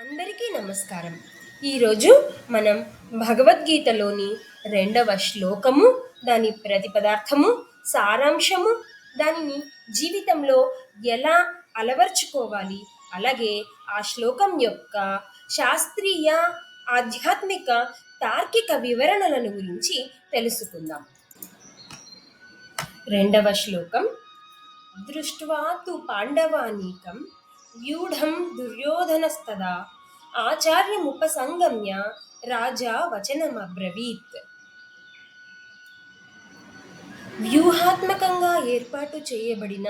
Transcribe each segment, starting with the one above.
అందరికీ నమస్కారం. ఈరోజు మనం భగవద్గీతలోని రెండవ శ్లోకము దాని ప్రతిపదార్థము సారాంశము దానిని జీవితంలో ఎలా అలవర్చుకోవాలి? అలాగే ఆ శ్లోకం యొక్క శాస్త్రీయ ఆధ్యాత్మిక తార్కిక వివరణలను గురించి తెలుసుకుందాం. రెండవ శ్లోకం దృష్ట్వా తు పాండవానీకం వ్యూఢం దుర్యోధనస్తదా? ఆచార్యముపసంగమ్య రాజా వచనమబ్రవీత్. వ్యూహాత్మకంగా ఏర్పాటు చేయబడిన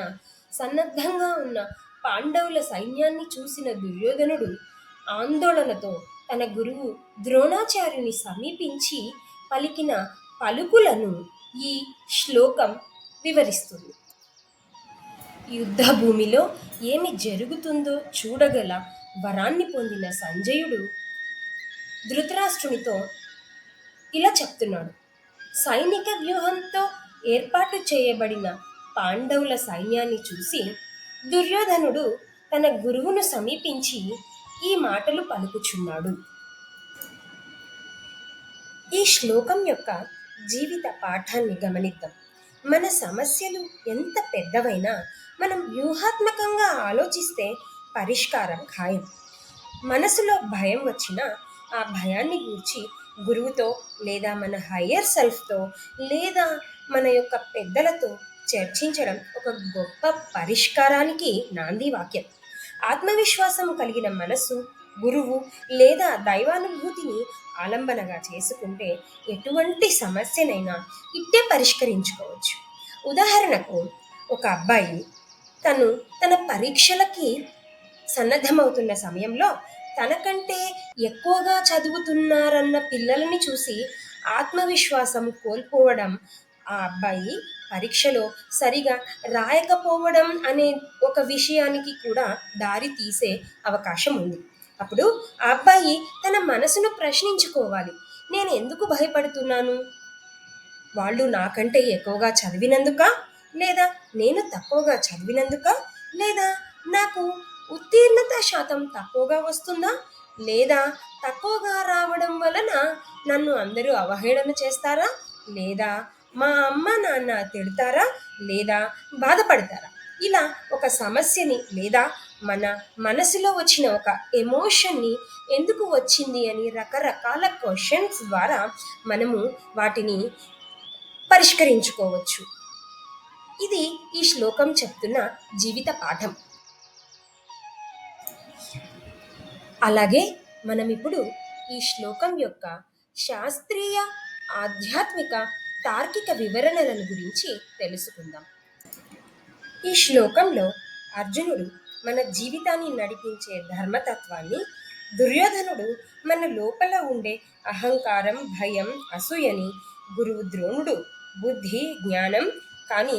సన్నద్ధంగా ఉన్న పాండవుల సైన్యాన్ని చూసిన దుర్యోధనుడు ఆందోళనతో తన గురువు ద్రోణాచార్యుని సమీపించి పలికిన పలుకులను ఈ శ్లోకం వివరిస్తుంది. యుద్ధ భూమిలో ఏమి జరుగుతుందో చూడగల వరాన్ని పొందిన సంజయుడు ధృతరాష్ట్రునితో ఇలా చెప్తున్నాడు. సైనిక వ్యూహంతో ఏర్పాటు చేయబడిన పాండవుల సైన్యాన్ని చూసి దుర్యోధనుడు తన గురువును సమీపించి ఈ మాటలు పలుకుచున్నాడు. ఈ శ్లోకం యొక్క జీవిత పాఠాన్ని గమనిద్దాం. మన సమస్యలు ఎంత పెద్దవైనా మనం వ్యూహాత్మకంగా ఆలోచిస్తే పరిష్కారం ఖాయం. మనసులో భయం వచ్చినా ఆ భయాన్ని గూర్చి గురువుతో లేదా మన హయ్యర్ సెల్ఫ్తో లేదా మన యొక్క పెద్దలతో చర్చించడం ఒక గొప్ప పరిష్కారానికి నాంది వాక్యం. ఆత్మవిశ్వాసం కలిగిన మనసు గురువు లేదా దైవానుభూతిని ఆలంబనగా చేసుకుంటే ఎటువంటి సమస్యనైనా ఇట్టే పరిష్కరించుకోవచ్చు. ఉదాహరణకు ఒక అబ్బాయి తను తన పరీక్షలకి సన్నద్ధమవుతున్న సమయంలో తనకంటే ఎక్కువగా చదువుతున్నారన్న పిల్లలని చూసి ఆత్మవిశ్వాసం కోల్పోవడం ఆ అబ్బాయి పరీక్షలో సరిగా రాయకపోవడం అనే ఒక విషయానికి కూడా దారి తీసే అవకాశం ఉంది. అప్పుడు ఆ అబ్బాయి తన మనసును ప్రశ్నించుకోవాలి. నేను ఎందుకు భయపడుతున్నాను? వాళ్ళు నాకంటే ఎక్కువగా చదివినందుక? లేదా నేను తక్కువగా చదివినందుక? లేదా నాకు ఉత్తీర్ణత శాతం తక్కువగా వస్తుందా? లేదా తక్కువగా రావడం వలన నన్ను అందరూ అవహేళన చేస్తారా? లేదా మా అమ్మ నాన్న తిడతారా? లేదా బాధపడతారా? ఇలా ఒక సమస్యని లేదా మన మనసులో వచ్చిన ఒక ఎమోషన్ని ఎందుకు వచ్చింది అని రకరకాల క్వశ్చన్స్ ద్వారా మనము వాటిని పరిష్కరించుకోవచ్చు. ఇది ఈ శ్లోకం చెప్తున్న జీవిత పాఠం. అలాగే మనం ఇప్పుడు ఈ శ్లోకం యొక్క శాస్త్రీయ ఆధ్యాత్మిక తార్కిక వివరణలను గురించి తెలుసుకుందాం. ఈ శ్లోకంలో అర్జునుడు మన జీవితాన్ని నడిపించే ధర్మతత్వాన్ని దుర్యోధనుడు మన లోపల ఉండే అహంకారం భయం అసూయని గురువు ద్రోణుడు బుద్ధి జ్ఞానం కానీ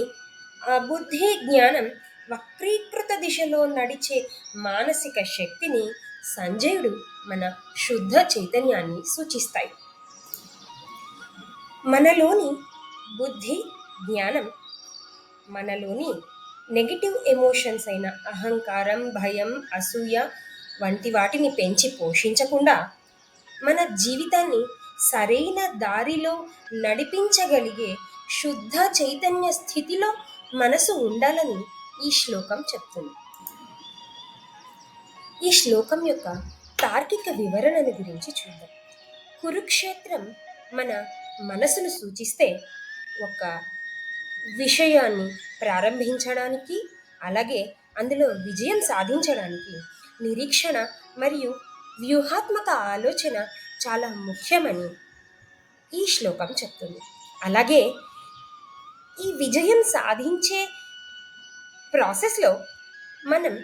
బుద్ధి జ్ఞానం వక్రీకృత దిశలో నడిచే మానసిక శక్తిని సంజయుడు మన శుద్ధ చైతన్యాన్ని సూచిస్తాయి. మనలోని బుద్ధి జ్ఞానం మనలోని నెగిటివ్ ఎమోషన్స్ అయిన అహంకారం భయం అసూయ వంటి వాటిని పెంచి పోషించకుండా మన జీవితాన్ని సరైన దారిలో నడిపించగలిగే శుద్ధ చైతన్య స్థితిలో మనసు ఉండాలని ఈ శ్లోకం చెప్తుంది. ఈ శ్లోకం యొక్క తార్కిక వివరణను గురించి చూద్దాం. కురుక్షేత్రం మన మనసును సూచిస్తే ఒక విషయాన్ని ప్రారంభించడానికి అలాగే అందులో విజయం సాధించడానికి నిరీక్షణ మరియు వ్యూహాత్మక ఆలోచన చాలా ముఖ్యమని ఈ శ్లోకం చెప్తుంది. అలాగే ఈ విజయం సాధించే ప్రాసెస్లో మనం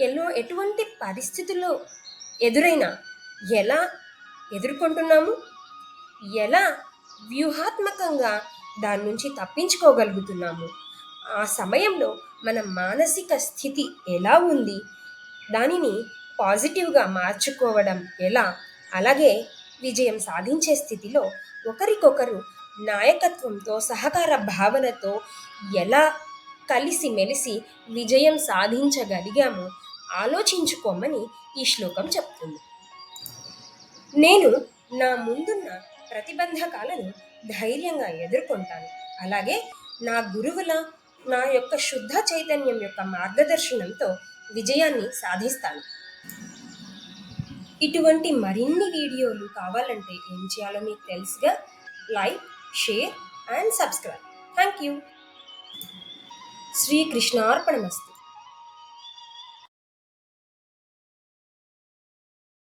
ఎన్నో ఎటువంటి పరిస్థితుల్లో ఎదురైనా ఎలా ఎదుర్కొంటున్నాము? ఎలా వ్యూహాత్మకంగా దాని నుంచి తప్పించుకోగలుగుతున్నాము? ఆ సమయంలో మన మానసిక స్థితి ఎలా ఉంది? దానిని పాజిటివ్గా మార్చుకోవడం ఎలా? అలాగే విజయం సాధించే స్థితిలో ఒకరికొకరు నాయకత్వంతో సహకార భావనతో ఎలా కలిసి మెలిసి విజయం సాధించగలిగామో ఆలోచించుకోమని ఈ శ్లోకం చెప్తుంది. నేను నా ముందున్న ప్రతిబంధకాలను ధైర్యంగా ఎదుర్కొంటాను. అలాగే నా గురువుల నా యొక్క శుద్ధ చైతన్యం యొక్క మార్గదర్శనంతో విజయాన్ని సాధిస్తాను. ఇటువంటి మరిన్ని వీడియోలు కావాలంటే ఏం చేయాలో మీకు తెలుసుగా? Like share and subscribe thank you శ్రీకృష్ణార్పణమస్తు